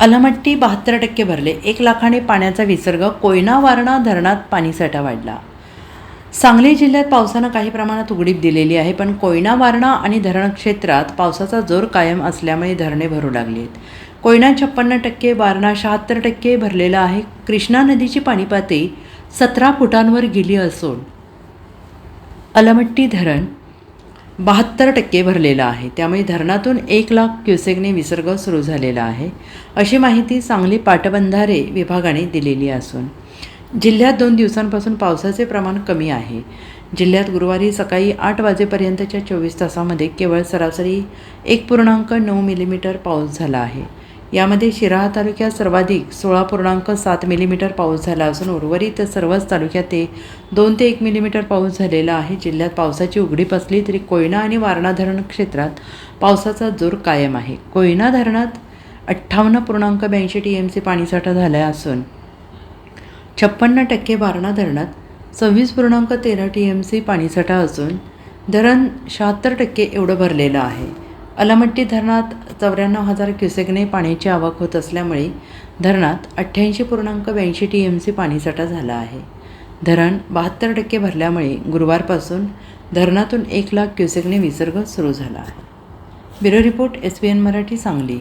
अलमट्टी बहात्तर टक्के भरले. एक लाखाने पाण्याचा विसर्ग कोयना वारणा धरणात पाणीसाठा वाढला. सांगली जिल्ह्यात पावसानं काही प्रमाणात उघडीप दिलेली आहे पण कोयना वारणा आणि धरण क्षेत्रात पावसाचा जोर कायम असल्यामुळे धरणे भरू लागली आहेत कोयना छप्पन्न टक्के वारणा शहात्तर टक्के भरलेला आहे. कृष्णा नदीची पाणीपातळी सतरा फुटांवर गेली असून अलमट्टी धरण बहात्तर टक्के भरलेलं आहे. त्यामुळे धरणातून एक लाख क्युसेकने विसर्ग सुरू झालेला आहे. अशी माहिती सांगली पाटबंधारे विभागाने दिलेली असून जिल्ह्यात दोन दिवसांपासून पावसाचे प्रमाण कमी आहे. जिल्ह्यात गुरुवारी सकाळी आठ वाजेपर्यंतच्या चोवीस तासामध्ये केवळ सरासरी एक पूर्णांक नऊ मिलीमीटर पाऊस झाला आहे. यामध्ये शिराळा तालुक्यात सर्वाधिक सोळा पूर्णांक सात मिलीमीटर पाऊस झाला असून उर्वरित सर्वच तालुक्यात ते दोन ते एक मिलीमीटर पाऊस झालेला आहे. जिल्ह्यात पावसाची उघडीप असली तरी कोयना आणि वारणा धरण क्षेत्रात पावसाचा जोर कायम आहे. कोयना धरणात अठ्ठावन्न पूर्णांक ब्याऐंशी टी एम सी पाणीसाठा झाला असून छप्पन्न टक्के वारणा धरणात सव्वीस पूर्णांक तेरा टी एम सी पाणीसाठा असून धरण शहात्तर टक्के एवढं भरलेलं आहे. अलमट्टी धरणात चौऱ्याण्णव हजार क्युसेकने पाण्याची आवक होत असल्यामुळे धरणात अठ्ठ्याऐंशी पूर्णांक ब्याऐंशी टी एम सी पाणीसाठा झाला आहे. धरण बहात्तर टक्के भरल्यामुळे गुरुवारपासून धरणातून एक लाख क्युसेकने विसर्ग सुरू झाला आहे. Bureau report S P N Marathi Sangli.